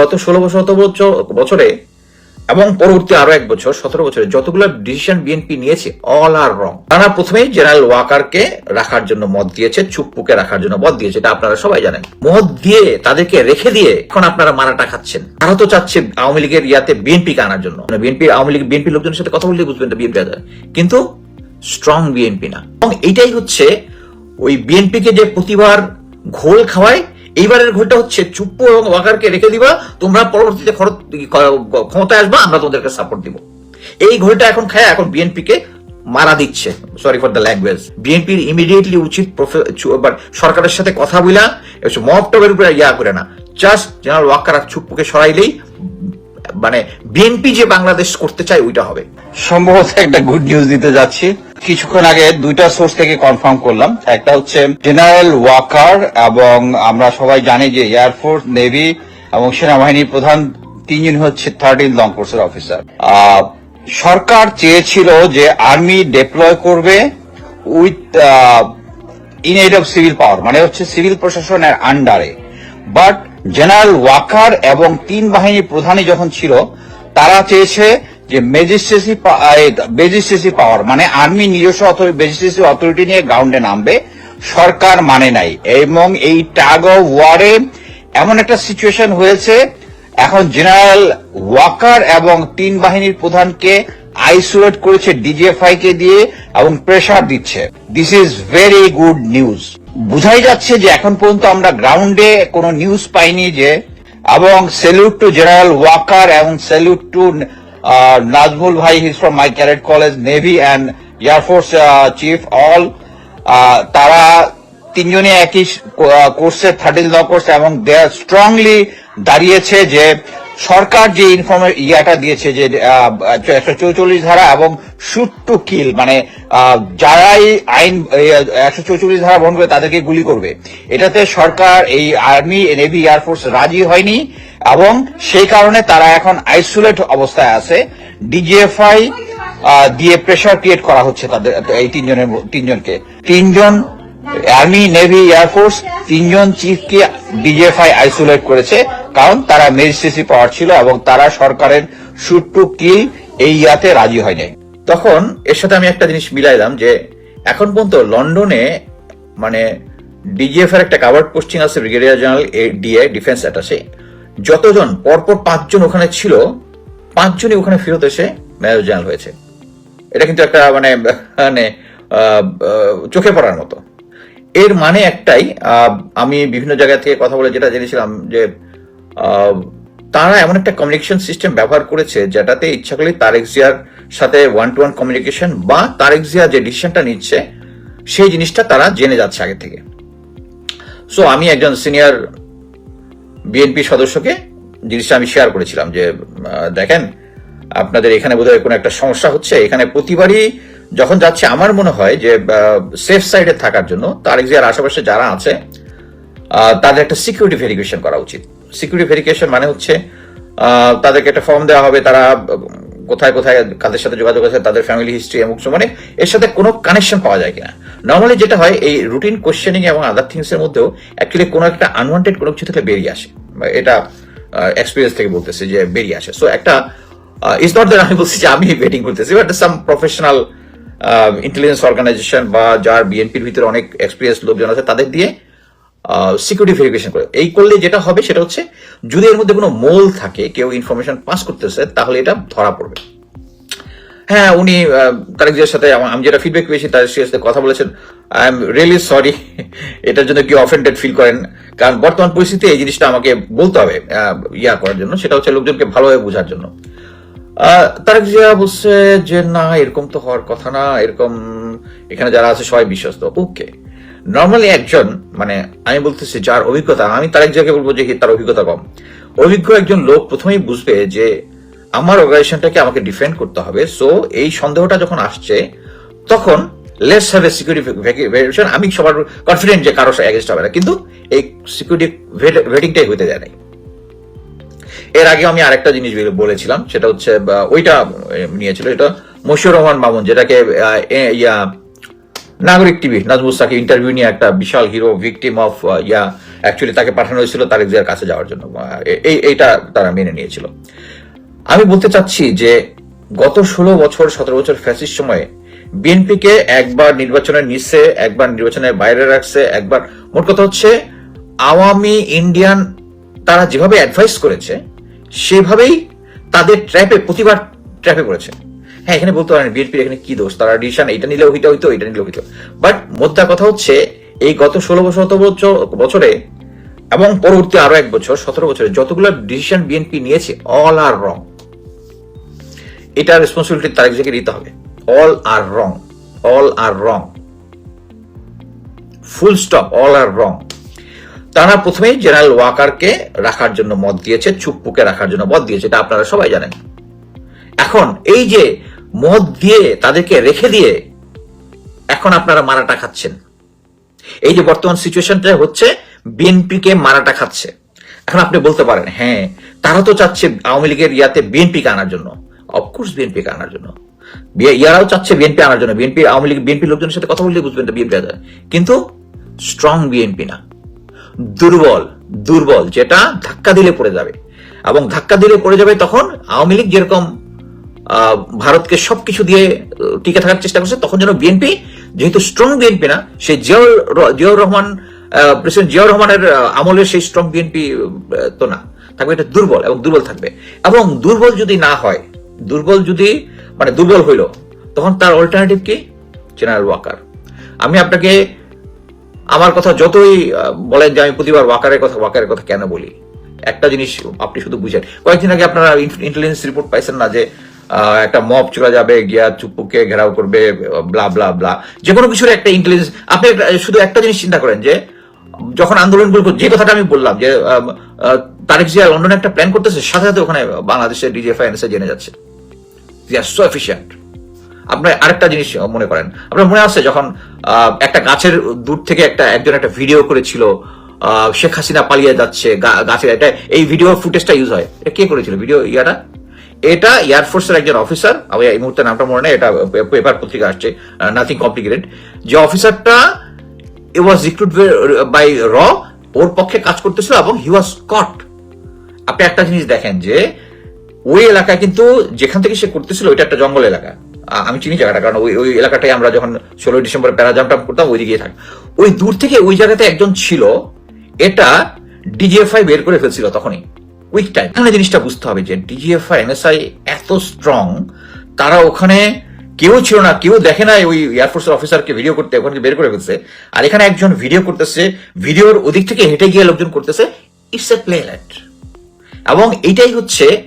গত ষোলো বছর বছরে এবং পরবর্তী আরও এক বছর, সতেরো বছরে যতগুলো ডিসিশন বিএনপি নিয়েছে অল আর রং তারা প্রথমেই জেনারেল ওয়াকারকে রাখার জন্য মত দিয়েছে, চুপ্পুকে রাখার জন্য মত দিয়েছে, এটা আপনারা সবাই জানেন। মত দিয়ে তাদেরকে রেখে দিয়ে এখন আপনারা মারাটা খাচ্ছেন। তারা তো চাচ্ছে আওয়ামী লীগের ইয়াতে বিএনপিকে আনার জন্য। বিএনপি আওয়ামী লীগ বিএনপি লোকজনের সাথে কথা বললে বুঝবেন বিএনপি কিন্তু স্ট্রং বিএনপি না। এবং এটাই হচ্ছে ওই বিএনপিকে যে প্রতিবার ঘোল খাওয়ায় এইবারের ঘোলটা হচ্ছে চুপ্পু এবং ওয়াকারকে রেখে দিবা, তোমরা পরবর্তীতে ক্ষমতায় আসবা, আমরা তোমাদেরকে সাপোর্ট দিব। এই ঘোলটা এখন খায় এখন বিএনপিকে মারা দিচ্ছে। সরি ফর দ্য ল্যাঙ্গুয়েজ বিএনপির ইমিডিয়েটলি উচিত সরকারের সাথে কথা বলা মব টবের উপরে ইয়া করে না। জাস্ট জেনারেল ওয়াকার চুপ্পুকে সরাইলেই মানে বিএনপি যে বাংলাদেশ করতে চায়, ওইটা হবে। সম্ভবত একটা গুড নিউজ দিতে যাচ্ছি। কিছুক্ষণ আগে দুইটা সোর্স থেকে কনফার্ম করলাম। একটা হচ্ছে জেনারেল ওয়াকার এবং আমরা সবাই জানি যে এয়ারফোর্স নেভি এবং সেনাবাহিনীর প্রধান তিনজন হচ্ছে থার্টিন লং কোর্সের অফিসার সরকার চেয়েছিল যে আর্মি ডেপ্লয় করবে with in aid of civil power মানে হচ্ছে সিভিল প্রশাসনের আন্ডারে বাট জেনারেল ওয়াকার এবং তিন বাহিনীর প্রধানই যখন ছিল, তারা চেয়েছে যে ম্যাজিস্ট্রেসি ম্যাজিস্ট্রেসি পাওয়ার মানে আর্মি নিজস্ব ম্যাজিস্ট্রেসি অথরিটি নিয়ে গ্রাউন্ডে নামবে, সরকার মানে নাই। এবং এই টাগ অফ ওয়ারে এমন একটা সিচুয়েশন হয়েছে, এখন জেনারেল ওয়াকার এবং তিন বাহিনীর প্রধানকে আইসোলেট করেছে ডিজিএফআই কে দিয়ে এবং প্রেসার দিচ্ছে। This is very good news বুঝাই যাচ্ছে যে এখন পর্যন্ত আমরা গ্রাউন্ডে কোনো নিউজ পাইনি যে, এবং সেলুট টু জেনারেল ওয়াকার এবং সেলুট টু নাজমুল ভাই his from my cadet college navy and air force chief all তারা তিনজনে একই কোর্সে থার্টিন কোর্স এবং দে আর স্ট্রংলি দাঁড়িয়েছে যে সরকার যে ইনফরমে ইয়াটা দিয়েছে যে একশো চৌচল্লিশ ধারা এবং শুট টু কিল মানে যারাই আইন একশো চৌচল্লিশ ধারা বহন করে তাদেরকে গুলি করবে। এটাতে সরকার, এই আর্মি নেভি এয়ারফোর্স রাজি হয়নি। এবং সেই কারণে তারা এখন আইসোলেট অবস্থায় আছে। ডিজিএফআই দিয়ে প্রেশার ক্রিয়েট করা হচ্ছে তাদের, এই তিনজনের তিনজনকে। তিনজন আর্মি নেভি এয়ারফোর্স তিনজন চিফকে ডিজিএফআই আইসোলেট করেছে কারণ তারা ম্যাজিস্ট্রেসি পাওয়ার ছিল এবং তারা সরকারের শুট টু কিল এই ইয়াতে রাজি হয়নি। তখন এর সাথে আমি একটা জিনিস মিলাইলাম যে এখন পর্যন্ত লন্ডনে মানে ডিজিএফ এর একটা কাভার্ড পোস্টিং আছে ব্রিগেডিয়ার জেনারেল এ ডিএ ডিফেন্স অ্যাটাসে যতজন, পরপর পাঁচজন ওখানে ছিল, পাঁচজনই ওখানে ফেরত এসে মেজর জেনারেল হয়েছে। এটা কিন্তু একটা মানে মানে চোখে পড়ার মতো। এর মানে একটাই আমি বিভিন্ন জায়গা থেকে কথা বলে যেটা জেনেছিলাম যে তারা এমন একটা কমিউনিকেশন সিস্টেম ব্যবহার করেছে যেটাতে ইচ্ছা করলে তারেক জিয়ার সাথে ওয়ান টু ওয়ান কমিউনিকেশন বা তারেক জিয়া যে ডিসিশনটা নিচ্ছে, সেই জিনিসটা তারা জেনে যাচ্ছে আগে থেকে। সো আমি একজন সিনিয়র বিএনপি সদস্যকে জিনিসটা আমি শেয়ার করেছিলাম যে দেখেন, আপনাদের এখানে বোধহয় কোনো একটা সমস্যা হচ্ছে। এখানে প্রতিবারই যখন যাচ্ছে, আমার মনে হয় যে সেফ সাইডে থাকার জন্য তারেক জিয়ার আশেপাশে যারা আছে তাদের একটা সিকিউরিটি ভেরিফিকেশন করা উচিত। সিকিউরিটি ভেরিফিকেশন মানে হচ্ছে তাদেরকে একটা ফর্ম দেওয়া হবে, তারা কোথায় কোথায় কাদের সাথে যোগাযোগ আছে, তাদের ফ্যামিলি হিস্ট্রি এবং মানে এর সাথে কোনো কানেকশন পাওয়া যায় কিনা। নর্মালি যেটা হয়, এই রুটিন কোশ্চেনিং এবং আদার থিংস এর মধ্যেও অ্যাকচুয়ালি কোনো একটা আনওয়ান্টেড কোনো কিছু থেকে বেরিয়ে আসে। এটা এক্সপিরিয়েন্স থেকে বলতেছে যে বেরিয়ে আসে। সো একটা ইটস নট দ্যাট আমি বলছি যে আমি বেটিং করতেছি but some professional intelligence organisation বা যার বিএনপির ভিতরে অনেক এক্সপিরিয়েন্স লোকজন আছে, তাদের দিয়ে সিকিউরিটি ভেরিফিকেশন করে। এই করলে যেটা হবে সেটা হচ্ছে যদি এর মধ্যে কোনো মোল থাকে কেউ ইনফরমেশন পাস করতেছে তাহলে এটা ধরা পড়বে। হ্যাঁ উনি আহ, তারেক জিয়ার সাথে আমি যেটা ফিডব্যাক পেয়েছি তার সাথে কথা বলেছেন। আই এম রিয়েলি সরি এটার জন্য কেউ অফেন্ডেড ফিল করেন। কারণ বর্তমান পরিস্থিতি এই জিনিসটা আমাকে বলতে হবে ইয়া করার জন্য। সেটা হচ্ছে লোকজনকে ভালোভাবে বোঝার জন্য। তারেক জিয়া বলছে যে না এরকম তো হওয়ার কথা না। এরকম এখানে যারা আছে সবাই বিশ্বস্ত। ওকে নর্মালি একজন মানে আমি বলতেছি যার অভিজ্ঞতা, আমি তার এক জিয়াকে বলব যে তার অভিজ্ঞতা কম। অভিজ্ঞ একজন লোক প্রথমেই বুঝবে যে আমার অর্গানাইজেশনটাকে আমাকে ডিফেন্ড করতে হবে। সো এই সন্দেহটা যখন আসছে, তখন লেস হ্যাভ এ সিকিউরিটি আমি সবার কনফিডেন্ট যে কারও এগেস্ট হবে না। কিন্তু এই সিকিউরিটি ভেটিংটাই হইতে দেয় নাই। এর আগে আমি আরেকটা জিনিস বলেছিলাম, সেটা হচ্ছে ওইটা নিয়েছিল এটা মশিউর রহমান মামুন, যেটাকে ইয়া নাগরিক টিভি, নাজমুল সাকি ইন্টারভিউ নিয়ে একটা বিশাল হিরো ভিকটিম অফ ইয়া অ্যাকচুয়ালি তাকে পাঠানো হয়েছিল তারেক জিয়ার কাছে যাওয়ার জন্য। এই, এইটা তারা মেনে নিয়েছিল। আমি বলতে চাচ্ছি যে গত ষোলো বছর, সতেরো বছর ফ্যাসিস সময়ে বিএনপিকে একবার নির্বাচনের নিচে, একবার নির্বাচনের বাইরে রাখছে, একবার মোট কথা হচ্ছে আওয়ামী ইন্ডিয়ান তারা যেভাবে অ্যাডভাইস করেছে, সেভাবেই তাদের ট্র্যাপে প্রতিবার ট্র্যাপে পড়েছে। হ্যাঁ এখানে বলতে পারেন বিএনপির এখানে কি দোষ? তারা ডিসিশন এটা নিলেও হইতে হইতো এটা নিলেও হইতো বাট মোদ্দা কথা হচ্ছে, এই গত ষোলো সতেরো বছরে এবং পরবর্তী আরও এক বছর, সতেরো বছরে যতগুলো ডিসিশন বিএনপি নিয়েছে অল আর রং এটা রেসপন্সিবিলিটি তারেক জিয়াকে নিতে হবে। All are wrong all are wrong full stop all are wrong তারা প্রথমেই জেনারেল ওয়াকারকে রাখার জন্য মত দিয়েছে, চুপ্পুকে রাখার জন্য মত দিয়েছে, এটা আপনারা সবাই জানেন। এখন এই যে মত দিয়ে তাদেরকে রেখে দিয়ে এখন আপনারা মারাটা খাচ্ছেন। এই যে বর্তমান সিচুয়েশনটা হচ্ছে বিএনপি কে মারাটা খাচ্ছে। এখন আপনি বলতে পারেন হ্যাঁ তারা তো চাচ্ছে আওয়ামী লীগের ইয়াতে বিএনপি কে আনার জন্য। অফকোর্স বিএনপি কে আনার জন্য। ইয়ারাও চাচ্ছে বিএনপি আনার জন্য। বিএনপি, আওয়ামী লীগ, বিএনপি লোকজনের সাথে কথা বললে বুঝবেন বিএনপি আদায় কিন্তু স্ট্রং বিএনপি না। দুর্বল দুর্বল, যেটা ধাক্কা দিলে পড়ে যাবে। এবং ধাক্কা দিলে পড়ে যাবে তখন আওয়ামী লীগ যেরকম ভারতকে সবকিছু দিয়ে টিকে থাকার চেষ্টা করছে। তখন যেন বিএনপি যেহেতু স্ট্রং বিএনপি না সেই জিয়াউর জিয়াউর রহমান প্রেসিডেন্ট জিয়াউর রহমানের আহ, আমলের সেই স্ট্রং বিএনপি তো না থাকবে। এটা দুর্বল এবং দুর্বল থাকবে। এবং দুর্বল যদি না হয় দুর্বল যদি মানে দুর্বল হইল তখন তার অল্টারনেটিভ কি? জেনারেল ওয়াকার আমি আপনাকে আমার কথা যতই বলেন যে আমি প্রতিবার ওয়াকারের কথা ওয়াকারের কথা কেন বলি? একটা জিনিস আপনি শুধু বুঝেন। কয়েকদিন আগে আপনারা ইন্টেলিজেন্স রিপোর্ট পাইছেন না যে একটা মব চলে যাবে, গিয়া চুপ্পুকে ঘেরাও করবে ব্লা ব্লা ব্লা যে কোনো কিছুর একটা ইন্টেলিজেন্স আপনি শুধু একটা জিনিস চিন্তা করেন যে, যখন আন্দোলন আন্দোলনগুলো যে কথাটা আমি বললাম যে তারেক জিয়া লন্ডনে একটা প্ল্যান করতেছে, সাথে সাথে ওখানে বাংলাদেশের ডিজিএফআই এনএসএ জেনে যাচ্ছে। সো এফিসিয়েন্ট আপনার আরেকটা জিনিস মনে করেন। আপনার মনে আছে যখন একটা গাছের দূর থেকে একটা, একজন একটা ভিডিও করেছিল শেখ হাসিনা পালিয়ে যাচ্ছে গাছের এটা, এই ভিডিও ফুটেজটা ইউজ হয়। এটা কে করেছিল? ভিডিও ইয়াটা এটা এয়ারফোর্সের একজন অফিসার এই মুহূর্তে নামটা মনে নেই, এটা পেপার পত্রিকা আসছে নাথিং কমপ্লিকেটেড যে অফিসারটা it ওয়াজ রিক্রুট বাই র ওর পক্ষে কাজ করতেছিল এবং হি ওয়াজ কট আপনি একটা জিনিস দেখেন যে, ওই এলাকায় কিন্তু যেখান থেকে সে করতেছিল, ওইটা একটা জঙ্গল এলাকা। আমি চিনি জায়গাটা, কারণ ওই ওই এলাকাটাই আমরা যখন ষোলোই ডিসেম্বর প্যারাজাম টাম করতাম, ওই দিকে থাক। ওই দূর থেকে ওই জায়গাতে একজন ছিল, এটা ডিজিএফআই বের করে ফেলছিল তখনই। কুইক টাইম এখানে জিনিসটা বুঝতে হবে যে ডিজিএফআই এনএসআই এত স্ট্রং তারা ওখানে কেউ ছিল না, কেউ দেখে না ওই এয়ারফোর্সের অফিসারকে ভিডিও করতে ওখানে বের করে ফেলছে। আর এখানে একজন ভিডিও করতেছে ভিডিওর ওদিক থেকে হেঁটে গিয়ে লোকজন করতেছে ইটস এ প্লে এবং এটাই হচ্ছে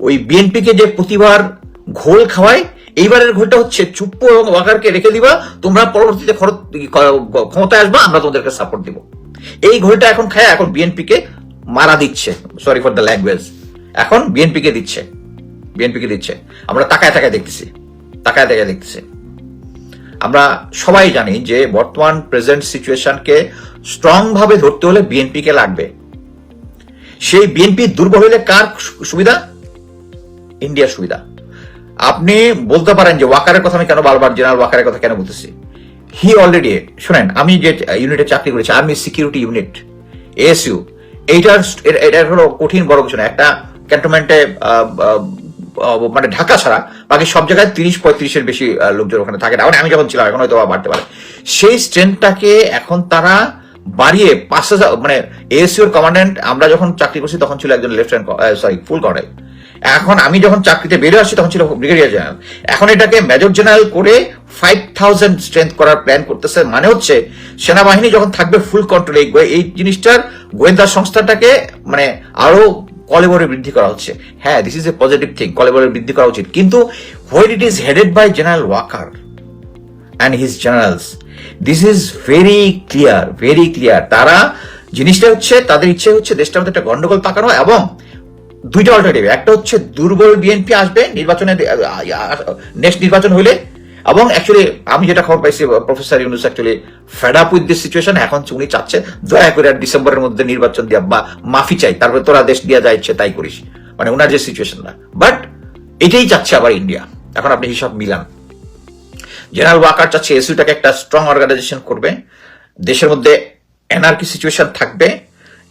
ওই বিএনপিকে যে প্রতিবার ঘোল খাওয়ায়, এইবারের ঘোলটা হচ্ছে চুপ্পু এবং ওয়াকারকে রেখে দিবা, তোমরা পরবর্তীতে খরচ- ক্ষমতায় আসবা, আমরা তোমাদেরকে সাপোর্ট দিব। এই ঘোলটা এখন খায়, এখন বিএনপিকে মারা দিচ্ছে। সরি ফর দ্য ল্যাঙ্গুয়েজ এখন বিএনপিকে দিচ্ছে। বিএনপিকে দিচ্ছে। আমরা তাকায় তাকায় দেখতেছি। তাকায় তাকায় দেখতেছি। আমরা সবাই জানি যে বর্তমান প্রেজেন্ট সিচুয়েশনকে স্ট্রং ভাবে ধরতে হলে বিএনপিকে লাগবে। সেই বিএনপি দুর্বল হইলে কার সুবিধা? ইন্ডিয়ার সুবিধা। আপনি বলতে পারেন যে ওয়াকারের কথা আমি কেন বারবার জেনারেল ওয়াকারের কথা কেন বলতেছি? হি অলরেডি শুনেন, আমি যে ইউনিটে চাকরি করেছি আর্মি সিকিউরিটি ইউনিট এএসইউ এইটার এটা হলো কঠিন বড় কিছু না। একটা ক্যান্টনমেন্টে মানে ঢাকা ছাড়া বাকি সব জায়গায় তিরিশ পঁয়ত্রিশের বেশি লোকজন ওখানে থাকে। না আমি যখন ছিলাম, এখন হয়তো বাড়তে পারে। সেই স্ট্রেংথটাকে এখন তারা বাড়িয়ে পাঁচ হাজার মানে এএসইউর কমান্ড্যান্ট আমরা যখন চাকরি করছি, তখন ছিল একজন লেফটেন্যান্ট সরি ফুল কর্নেল এখন আমি যখন চাকরিতে বেরিয়ে আসছি তখন ছিল ব্রিগেডিয়ার জেনারেল। এখন এটাকে মেজর জেনারেল করে ফাইভ থাউজেন্ড স্ট্রেংথ করার প্ল্যান করতেছে মানে হচ্ছে সেনাবাহিনী যখন থাকবে ফুল কন্ট্রোল এই জিনিসটার গোয়েন্দা সংস্থাটাকে মানে আরও কলেবরে বৃদ্ধি করা হচ্ছে। হ্যাঁ this is a positive thing কলেবরে বৃদ্ধি করা উচিত। কিন্তু where it is headed by general Waker and his generals this is very clear very clear তারা জিনিসটা হচ্ছে, তাদের ইচ্ছে হচ্ছে দেশটার মধ্যে একটা গন্ডগোল পাকানো এবং দুইটা অল্টারনেটিভ একটা হচ্ছে দুর্বল বিএনপি আসবে, নির্বাচনে নেক্সট নির্বাচন হইলে, এবং অ্যাকচুয়ালি আমি যেটা খবর পাইছি professor Yunus actually fed up with this situation এখন উনি চাচ্ছে দয়া করে আর ডিসেম্বরের মধ্যে নির্বাচন দিয়া বা মাফি চাই, তারপরে তোরা দেশ দিয়া যা ইচ্ছে তাই করিস। মানে ওনার যে সিচুয়েশন না বাট এটাই চাচ্ছে আবার ইন্ডিয়া এখন আপনি হিসাব মিলান। জেনারেল ওয়াকার চাচ্ছে এসইউটাকে একটা স্ট্রং অর্গানাইজেশন করবে। দেশের মধ্যে এনার্কি সিচুয়েশন থাকবে।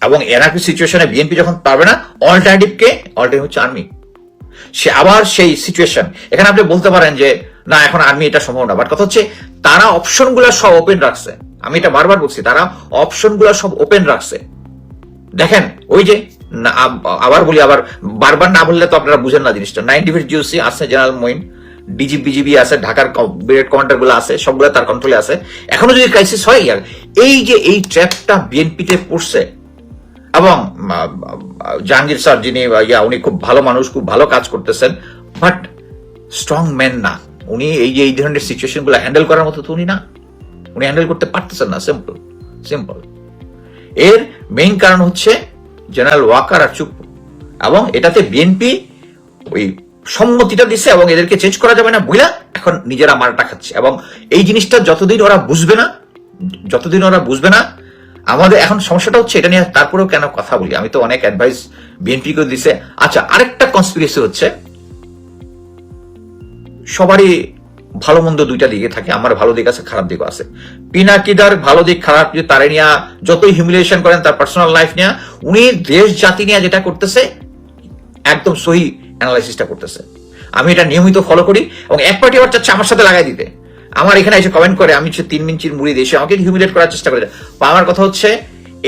এবং এনআরপি সিচুয়েশনে বিএনপি যখন পারবে না অল্টারনেটিভ কে অল্টারনেটিভ হচ্ছে আর্মি সে আবার সেই সিচুয়েশন এখানে আপনি বলতে পারেন যে, না, এখন আর্মি এটা সম্ভব না। বাট কথা হচ্ছে, তারা অপশনগুলো সব ওপেন রাখছে। আমি এটা বারবার বলছি, তারা অপশনগুলো সব ওপেন রাখছে। দেখেন, ওই যে আবার বলি, আবার বারবার না বললে তো আপনারা বুঝেন না জিনিসটা। নাইন ডিভিড জিওসি আছে জেনারেল মইন ডিজি বিজিবি আছে ঢাকার ব্রিগেড কমান্ডারগুলো আছে, সবগুলো তার কন্ট্রোলে আছে। এখনও যদি ক্রাইসিস হয় এই যে, এই ট্র্যাপটা বিএনপিতে পড়ছে এবং জাহাঙ্গীর স্যার যিনি, ইয়া, উনি খুব ভালো মানুষ, খুব ভালো কাজ করতেছেন, বাট স্ট্রং ম্যান না। উনি এই যে, এই ধরনের সিচুয়েশনগুলো হ্যান্ডেল করার মতো তো উনি না। উনি হ্যান্ডেল করতে পারতেছেন না, সিম্পল সিম্পল। এর মেইন কারণ হচ্ছে জেনারেল ওয়াকার আর চুপ এবং এটাতে বিএনপি ওই সম্মতিটা দিছে এবং এদেরকে চেঞ্জ করা যাবে না বুঝলা এখন নিজেরা মারাটা খাচ্ছে। এবং এই জিনিসটা যতদিন ওরা বুঝবে না, যতদিন ওরা বুঝবে না আমাদের এখন সমস্যাটা হচ্ছে এটা নিয়ে তারপরেও কেন কথা বলি? আমি তো অনেক অ্যাডভাইস বিএনপি কে দিছে। আচ্ছা আরেকটা কনস্পিরেসি হচ্ছে। সবারই ভালো মন্দ দুইটা দিকে থাকে, আমার ভালো দিক আছে, খারাপ দিকও আছে। পিনাকিদার ভালো দিক, খারাপ যে তারে নিয়ে যতই হিউমিলিয়েশন করেন, তার পার্সোনাল লাইফ নিয়ে, উনি দেশ, জাতি নিয়ে যেটা করতেছে, একদম সহি অ্যানালাইসিসটা করতেছে। আমি এটা নিয়মিত ফলো করি এবং এক পার্টি আবার চাচ্ছে আমার সাথে লাগাই দিতে। আমার এখানে এসে কমেন্ট করে, আমি তিন মিনিটের মুড়ি দিয়ে আমাকে হিউমিলেট করার চেষ্টা করে আমার কথা হচ্ছে,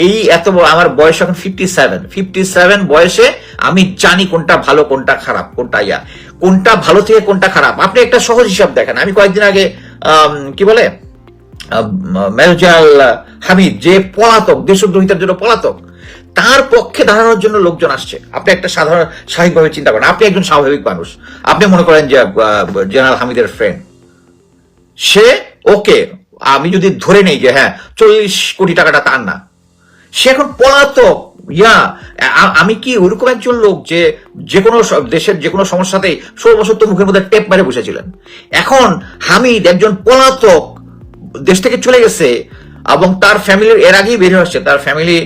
এই এত আমার বয়স এখন ফিফটি সেভেন ফিফটি সেভেন বয়সে আমি জানি কোনটা ভালো, কোনটা খারাপ, কোনটা ইয়া। কোনটা ভালো থেকে কোনটা খারাপ। আপনি একটা সহজ হিসাব দেখেন। আমি কয়েকদিন আগে কি বলে? মেরজাল হামিদ, যে পলাতক, দেশদ্রোহিতার জন্য পলাতক, তার পক্ষে দাঁড়ানোর জন্য লোকজন আসছে। আপনি একটা সাধারণ, স্বাভাবিকভাবে চিন্তা করেন। আপনি একজন স্বাভাবিক মানুষ। আপনি মনে করেন যে জেনারেল হামিদের ফ্রেন্ড সে, ওকে, আমি যদি ধরে নেই যে হ্যাঁ চল্লিশ কোটি টাকাটা তার না। সে এখন পলাতক, ইয়া আমি কি ওরকম একজন লোক যে যে কোনো দেশের যে কোনো সমস্যাতেই ষোলো বছর মুখের মধ্যে টেপ মেরে বসেছিলেন? এখন হামিদ একজন পলাতক দেশ থেকে চলে গেছে এবং তার ফ্যামিলির এর আগেই বের হয়ে আসছে। তার ফ্যামিলি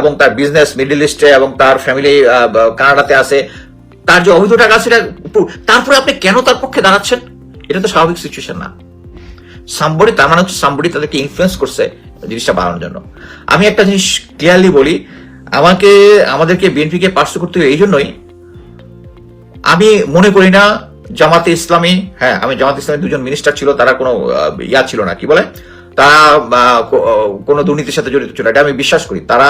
এবং তার বিজনেস মিডল ইস্টে এবং তার ফ্যামিলি কানাডাতে আছে। তার যে অবৈধ টাকা আছে তারপরে আপনি কেন তার পক্ষে দাঁড়াচ্ছেন? এটা তো স্বাভাবিক সিচুয়েশন না। সাম্বডি তার মানে হচ্ছে সাম্বডি তাদেরকে ইনফ্লুয়েন্স করছে জিনিসটা বাড়ানোর জন্য। আমি একটা জিনিস ক্লিয়ারলি বলি, আমাকে, আমাদেরকে বিএনপিকে পার্শ্ব করতে হবে এই জন্যই আমি মনে করি না জামাতে ইসলামী হ্যাঁ আমি জামাতে ইসলামী দুজন মিনিস্টার ছিল, তারা কোনো ইয়া ছিল না, কি বলে? তারা কোনো দুর্নীতির সাথে জড়িত ছিল। এটা আমি বিশ্বাস করি। তারা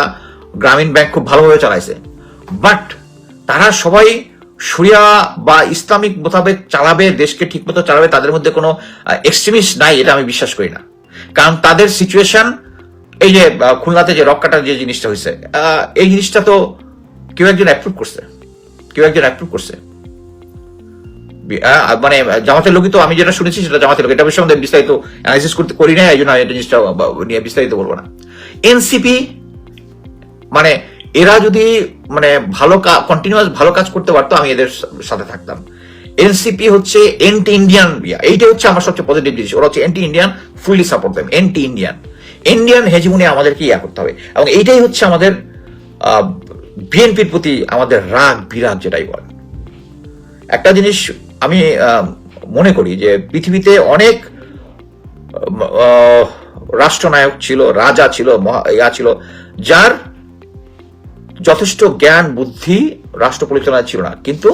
গ্রামীণ ব্যাংক খুব ভালোভাবে চালাইছে। বাট তারা সবাই সুরিয়া বা ইসলামিক মোতাবেক চালাবে, দেশকে ঠিকমতো চালাবে, তাদের মধ্যে কোনো এক্সট্রিমিস্ট নাই, এটা আমি বিশ্বাস করি না। কারণ তাদের সিচুয়েশন এই যে খুলনাতে যে রক্কাটার যে জিনিসটা হয়েছে এই জিনিসটা তো কেউ একজন অ্যাপ্রুভ করছে। কেউ একজন অ্যাপ্রুভ করছে। মানে জামাতের লোকই তো আমি যেটা শুনেছি সেটা জামাতের লোক। এটা বিষয়ে বিস্তারিত অ্যানালাইসিস করতে করি না এই জন্য এটা জিনিসটা নিয়ে বিস্তারিত বলব না। এনসিপি মানে এরা যদি মানে ভালো কন্টিনিউয়াস ভালো কাজ করতে পারতো, আমি এদের সাথে থাকতাম। এনসিপি হচ্ছে এন্টি ইন্ডিয়ান এইটা হচ্ছে আমার সবচেয়ে পজিটিভ জিনিস ওরা হচ্ছে anti Indian fully support them anti Indian Indian hegemony আমাদেরকে ইয়া করতে হবে, এবং এইটাই হচ্ছে আমাদের বিএনপির প্রতি আমাদের রাগ, বিরাগ যেটাই বলেন একটা জিনিস আমি মনে করি যে পৃথিবীতে অনেক রাষ্ট্রনায়ক ছিল, রাজা ছিল ইয়া ছিল, যার যথেষ্ট জ্ঞান, বুদ্ধি রাষ্ট্র পরিচালনা ছিল না। কিন্তু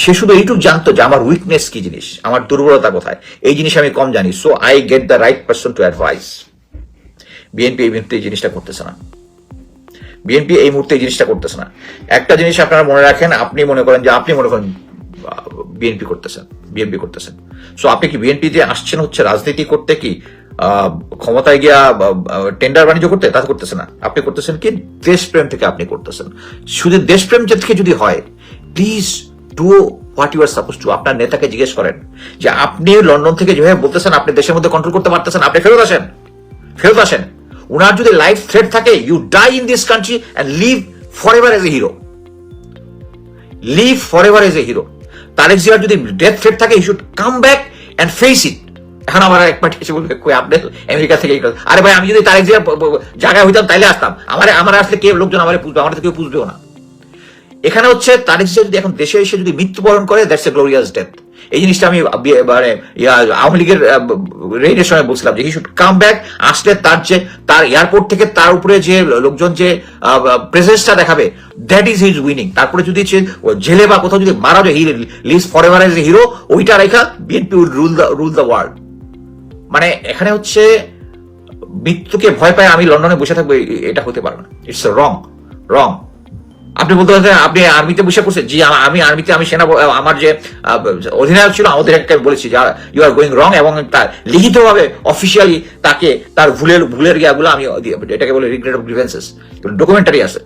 সে শুধু এইটুকু জানতো যে আমার উইকনেস কি জিনিস, আমার দুর্বলতা কোথায়। এই জিনিস আমি কম জানি so I get the right person to advise BNP এই মুহূর্তে এই জিনিসটা করতেছে না। বিএনপি এই মুহূর্তে এই জিনিসটা করতেছে না। একটা জিনিস আপনারা মনে রাখেন, আপনি মনে করেন যে আপনি মনে করেন বিএনপি করতেছেন বিএনপি করতেছেন। সো আপনি কি বিএনপি দিয়ে আসছেন হচ্ছে রাজনীতি করতে কি ক্ষমতায় গিয়া টেন্ডার বাণিজ্য করতে, তা করতেছেন না। আপনি করতেছেন কি? দেশপ্রেম থেকে আপনি করতেছেন। শুধু দেশপ্রেম থেকে যদি হয় please do what you are suppose to আপনার নেতাকে জিজ্ঞেস করেন যে, আপনি লন্ডন থেকে যেভাবে বলতেছেন, আপনি দেশের মধ্যে কন্ট্রোল করতে পারতেছেন, আপনি ফেরত আসেন। ফেরত আসেন। উনার যদি লাইফ থ্রেট থাকে you die in this country and live forever as a hero live forever as a hero Tarek জিয়ার যদি ডেথ থ্রেট থাকে you should come back and face it এখন আমার এক পার্টি এসে বলবে, কই আপনি আমেরিকা থেকে আরে ভাই, আমি যদি ব- জায়গায় হইতাম, তাইলে আসতাম। আমার আমার আসলে কেউ লোকজন আমার পুষবে আমার কেউ পুষবেও না। এখানে হচ্ছে জিয়া যদি এখন দেশে এসে যদি মৃত্যুবরণ করে দ্যাটস এ গ্লোরিয়াস ডেথ এই জিনিসটা আমি মানে আওয়ামী লীগের রেইনের সময় বলছিলাম যে হি শুড কাম ব্যাক আসলে তার যে, তার এয়ারপোর্ট থেকে তার উপরে যে লোকজন যে প্রেজেন্সটা দেখাবে দ্যাট ইজ হিজ উইনিং তারপরে যদি জেলে বা কোথাও যদি মারা যায় he lives for ever hero ওইটা রেখা BNP will rule the rule the world মানে এখানে হচ্ছে মৃত্যুকে ভয় পায়, আমি লন্ডনে বসে থাকব এটা হতে পারে না। ইটস রং রং আপনি বলতে পারেন আপনি আর্মিতে বসে করছেন জি আমি আর্মিতে আমি সেনা আমার যে অধিনায়ক ছিল, আমাদের একটা বলেছি যে ইউ আর গোয়িং রং এবং তার লিখিতভাবে অফিসিয়ালি তাকে, তার ভুলের ভুলের ইয়াগুলো আমি এটাকে বলে রিগ্রেট অফ গ্রিভেন্সেস ডকুমেন্টারি আছে,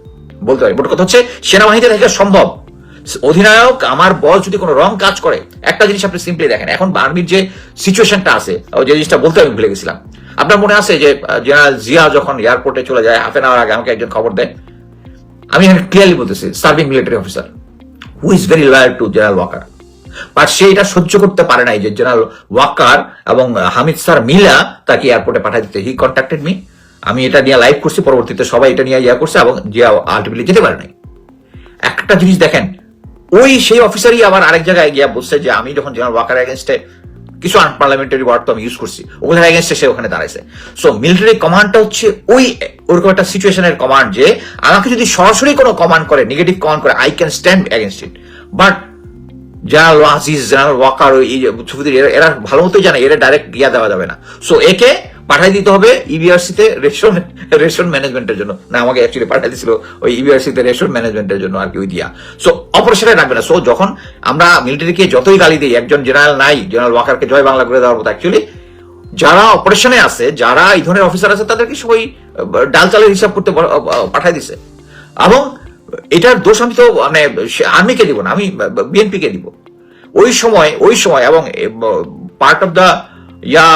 বলতে পারি। বট কথা হচ্ছে, সেনাবাহিনীতে থেকে সম্ভব। অধিনায়ক, আমার বল যদি কোনো রং কাজ করে, একটা জিনিস আপনি সিম্পলি দেখেন। এখন আর্মির যে সিচুয়েশনটা আছে যে জিনিসটা বলতে আমি ভুলে গেছিলাম। আপনার মনে আছে যে জেনারেল জিয়া যখন এয়ারপোর্টে চলে যায় হাফ এন আওয়ার আগে আমাকে একজন খবর দেয়? আমি এখানে ক্লিয়ারলি বলতেছি serving military officer who is very loyal to general Waker but সে এটা সহ্য করতে পারে নাই যে জেনারেল ওয়াকার এবং হামিদ স্যার মিলা তাকে এয়ারপোর্টে পাঠিয়ে দিতে। হি কন্ট্যাক্টেড মি আমি এটা নিয়ে লাইভ করছি, পরবর্তীতে সবাই এটা নিয়ে ইয়া করছে এবং জিয়া আলটিমেটলি যেতে পারে নাই। একটা জিনিস দেখেন ওই সেই অফিসারই আবার আরেক জায়গায় গিয়া বলছে যে, আমি যখন জেনারেল ওয়াকার এগেনস্টে কিছু আনপার্লামেন্টারি ওয়ার্ড তো আমি ইউজ করছি ওখানে এগেনস্টে সে ওখানে দাঁড়াইছে। সো মিলিটারি কমান্ডটা হচ্ছে ওই, ওরকম একটা সিচুয়েশনের কমান্ড যে, আমাকে যদি সরাসরি কোনো কমান্ড করে নেগেটিভ কমান্ড করে I can stand against it but general ওয়াজিজ general Waker ওই ছবিদের এরা- ভালো মতোই জানে, এরা ডাইরেক্ট গিয়া দেওয়া যাবে না। সো একে পাঠাই দিতে হবে E ইবিআরসি তে রেশন রেশন ম্যানেজমেন্টের জন্য। না, আমাকে অ্যাকচুয়ালি পাঠাই দিছিল ওই E ইবিআরসি তে রেশন ম্যানেজমেন্টের জন্য আর কি ওই দিয়া। সো অপারেশনে রাখবে না। সো যখন আমরা মিলিটারিকে যতই গালি দিই, একজন জেনারেল নাই জেনারেল ওয়াকারকে জয় বাংলা করে দেওয়ার মতো অ্যাকচুয়ালি যারা অপারেশনে আছে, যারা এই ধরনের অফিসার আছে, তাদেরকে সবাই ডাল চালের হিসাব করতে পাঠাই দিছে। এবং এটার দোষ আমি তো মানে আর্মিকে দিব না, আমি বিএনপি কে দিব। ওই সময় ওই সময় এবং part of the yeah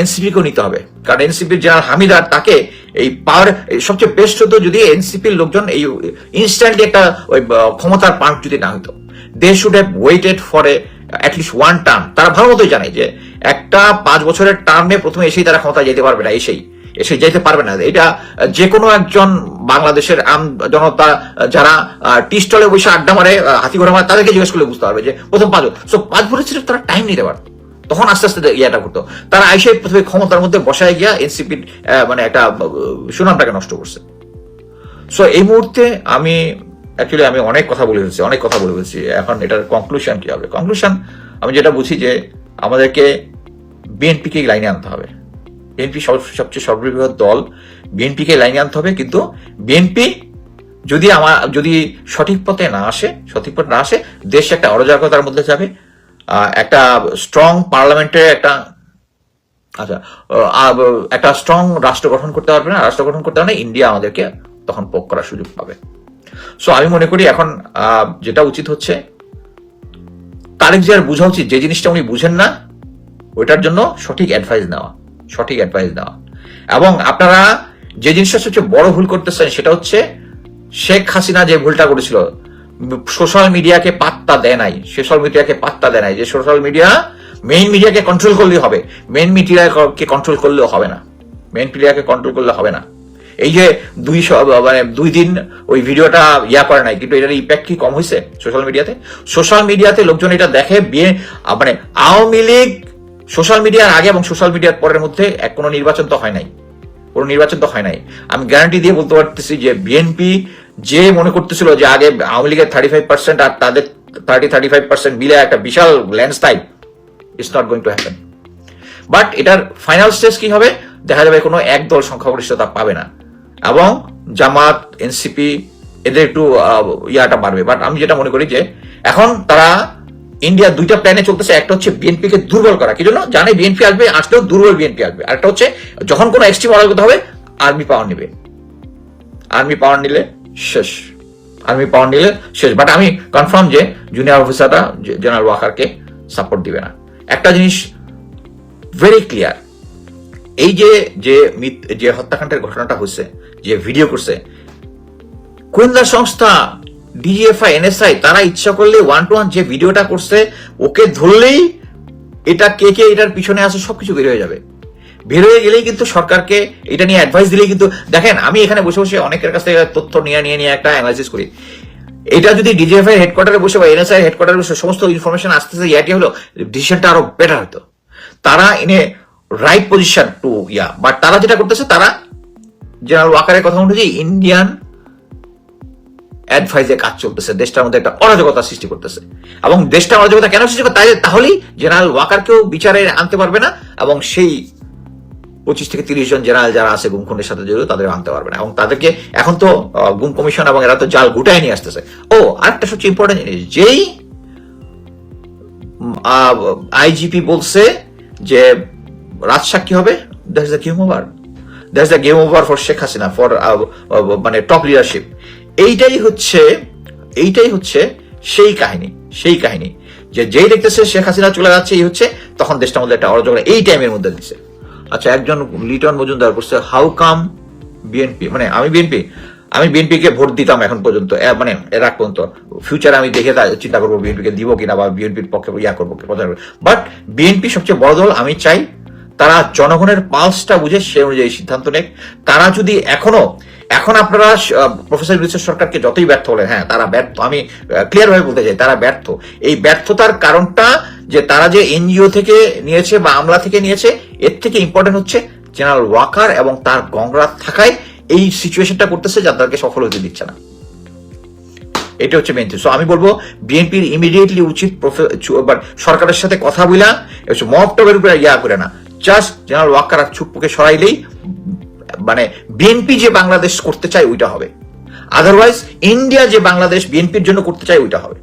NCP কেও নিতে হবে। কারণ এনসিপির জেনারেল হামিদার, তাকে এই পাওয়ার সবচেয়ে বেস্ট হতো যদি এনসিপির লোকজন এই ইনস্ট্যান্টলি একটা ওই ক্ষমতার পার্ট যদি না হতো they should have waited for a at least one term তারা ভালো মতোই জানে যে একটা পাঁচ বছরের টার্মে প্রথমে এসেই তারা ক্ষমতা যেতে পারবে না, এসেই। এসে যেতে পারবে না। এটা যে কোনো একজন বাংলাদেশের আম, জনতা, যারা টি স্টলে বসে আড্ডা মারে হাতি ঘোড়া মারে, তাদেরকে জিজ্ঞেস করলে বুঝতে পারবে যে প্রথম পাঁচ সো পাঁচ বছর তারা টাইম নিতে পারত। তখন আস্তে আস্তে ইয়েটা করতো। তারা আইসে প্রথমে ক্ষমতার মধ্যে বসায় গিয়া এনসিপির মানে একটা সুনামটাকে নষ্ট করছে। সো এই মুহূর্তে আমি অ্যাকচুয়ালি আমি অনেক কথা বলে ফেলছি, অনেক কথা বলে ফেলছি। এখন এটার কনক্লুশন কি হবে? কনক্লুশন আমি যেটা বুঝি যে আমাদেরকে বিএনপিকে লাইনে আনতে হবে। বিএনপি সবচেয়ে সর্ববৃহৎ দল। বিএনপিকে লাইনে আনতে হবে, কিন্তু বিএনপি যদি আমার, যদি সঠিক পথে না আসে, সঠিক পথে না আসে, দেশ একটা অরাজকতার মধ্যে যাবে। একটা স্ট্রং পার্লামেন্টের একটা আচ্ছা একটা স্ট্রং রাষ্ট্র গঠন করতে পারবে না। রাষ্ট্র গঠন করতে পারবে ইন্ডিয়া আমাদেরকে তখন পোক করার সুযোগ পাবে। সো আমি মনে করি এখন যেটা উচিত হচ্ছে, তারেক জিয়ার বোঝা উচিত, যে জিনিসটা উনি বুঝেন না, ওইটার জন্য সঠিক অ্যাডভাইস নেওয়া, সঠিক অ্যাডভাইস নেওয়া। এবং আপনারা যে জিনিসটা সবচেয়ে বড় ভুল করতেছেন, সেটা হচ্ছে শেখ হাসিনা যে ভুলটা করেছিল সোশ্যাল মিডিয়াকে পাত্তা দেয় নাই, সোশ্যাল মিডিয়াকে পাত্তা দেয় নাই যে সোশ্যাল মিডিয়া মেইন মিডিয়াকে কন্ট্রোল করলেই হবে মেইন মিডিয়াকে কন্ট্রোল করলেও হবে না মেইন মিডিয়াকে কন্ট্রোল করলে হবে না। এই যে দুই মানে দুই দিন ওই ভিডিওটা ইয়া করে নাই, কিন্তু এটার ইম্প্যাক্ট কি কম হয়েছে সোশ্যাল মিডিয়াতে? সোশ্যাল মিডিয়াতে লোকজন এটা দেখে, বিয়ে মানে আওয়ামী লীগ সোশ্যাল মিডিয়ার আগে এবং সোশ্যাল মিডিয়ার পরের মধ্যে এক কোনো নির্বাচন তো হয় নাই, কোনো নির্বাচন তো হয় নাই। আমি গ্যারান্টি দিয়ে বলতে পারতেছি যে বিএনপি যে মনে করতেছিল যে আগে আওয়ামী লীগের থার্টি ফাইভ পার্সেন্ট আর তাদের থার্টি থার্টি ফাইভ পার্সেন্ট মিলে একটা বিশাল landslide it's not going to happen but এটার ফাইনাল স্টেজ কি হবে? দেখা যাবে কোনো একদল সংখ্যাগরিষ্ঠতা পাবে না। এবং জামাত এনসিপি এদের একটু ইয়াটা বাড়বে। বাট আমি যেটা মনে করি যে এখন তারা ইন্ডিয়া দুইটা প্ল্যানে চলতেছে। একটা হচ্ছে বিএনপি কে দুর্বল করা। কি জন্য? জানে বিএনপি আসবে, আসলেও দুর্বল বিএনপি আসবে। আর একটা হচ্ছে যখন কোনো এক্সট্রিম অর্ডার করতে হবে আর্মি পাওয়ার নেবে। আর্মি পাওয়ার নিলে শেষ। আর্মি পাওয়ার নিলে শেষ। বাট আমি কনফার্ম যে জুনিয়র অফিসাররা জেনারেল ওয়াকারকে সাপোর্ট দিবে না। একটা জিনিস ভেরি ক্লিয়ার এই যে যে যে হত্যাকাণ্ডের ঘটনাটা হচ্ছে যে ভিডিও করছে, গোয়েন্দা সংস্থা ডিজিএফআই এনএসআই তারা ইচ্ছা করলে ওয়ান টু ওয়ান যে ভিডিওটা করছে, ওকে ধরলেই এটা কে কে এটার পিছনে আছে সবকিছু বের হয়ে যাবে। বের হয়ে গেলেই কিন্তু সরকারকে এটা নিয়ে অ্যাডভাইস দিলেই কিন্তু, দেখেন, আমি এখানে বসে বসে অনেকের কাছ থেকে তথ্য নিয়ে নিয়ে নিয়ে একটা অ্যানালাইসিস করি। এটা যদি ডিজিএফআই হেডকোয়ার্টারে বসে বা এনএসআই হেডকোয়ার্টারে বসে সমস্ত ইনফরমেশন আসতেছে ইয়াটি হলো ডিসিশনটা আরও বেটার হতো। তারা in a right position to yeah but তারা যেটা করতেছে, তারা জেনারেল ওয়াকারের কথা অনুযায়ী ইন্ডিয়ান অ্যাডভাইজে কাজ চলতেছে। দেশটার মধ্যে একটা অরাজকতা সৃষ্টি করতেছে। এবং দেশটা অরাজকতা কেন সৃষ্টি করে তাহলেই জেনারেল ওয়াকারকেও বিচারে আনতে পারবে না, এবং সেই পঁচিশ থেকে তিরিশ জন জেনারেল যারা আছে গুম খুনের সাথে জড়িত তাদের আনতে পারবে না। এবং তাদেরকে এখন তো গুম কমিশন এবং এরা তো জাল গুটায় নিয়ে আসতেছে। ও, আরেকটা সবচেয়ে ইম্পর্টেন্ট জিনিস, যেই আইজিপি বলছে যে, রাজসাক্ষী হবে, that's the game over. That's the game over for Sheikh Hasina, for মানে টপ লিডারশিপ। এইটাই হচ্ছে এইটাই হচ্ছে সেই কাহিনী সেই কাহিনী। যে যেই দেখতেছে শেখ হাসিনা চলে যাচ্ছে, এই হচ্ছে, তখন দেশটার মধ্যে একটা অরাজকতা, এই টাইমের মধ্যে দিচ্ছে আচ্ছা একজন লিটন মজুমদার বলছে হাউ কাম বিএনপি মানে আমি বিএনপি আমি বিএনপি কে ভোট দিতাম এখন পর্যন্ত মানে এর আগ পর্যন্ত। ফিউচারে আমি দেখে চিন্তা করব বিএনপি কে দিব কিনা বা বিএনপির পক্ষে ইয়া করব বাট বিএনপি সবচেয়ে বড় দল, আমি চাই তারা জনগণের পালসটা বুঝে সে অনুযায়ী সিদ্ধান্ত নেক। তারা যদি এখনও, এখন আপনারা প্রফেসর ইউনুসের সরকারকে যতই ব্যর্থ বলেন হ্যাঁ তারা ব্যর্থ, আমি ক্লিয়ার ভাবে বলতে চাই, তারা ব্যর্থ। এই ব্যর্থতার কারণটা যে তারা যে এনজিও থেকে নিয়েছে বা আমলা থেকে নিয়েছে, এর থেকে ইম্পর্টেন্ট হচ্ছে জেনারেল ওয়াকার এবং তার গংরা থাকায় এই সিচুয়েশনটা করতেছে যা তাদেরকে সফল হতে দিচ্ছে না। এটা হচ্ছে মেন সো আমি বলব বিএনপির ইমিডিয়েটলি উচিত সরকারের সাথে কথা বলা মব উপরে ইয়া করে না। জাস্ট জেনারেল ওয়াকার আর চুপ্পুকে সরাইলেই মানে বিএনপি যে বাংলাদেশ করতে চায় ওইটা হবে। আদারওয়াইজ ইন্ডিয়া যে বাংলাদেশ বিএনপির জন্য করতে চায় ওইটা হবে।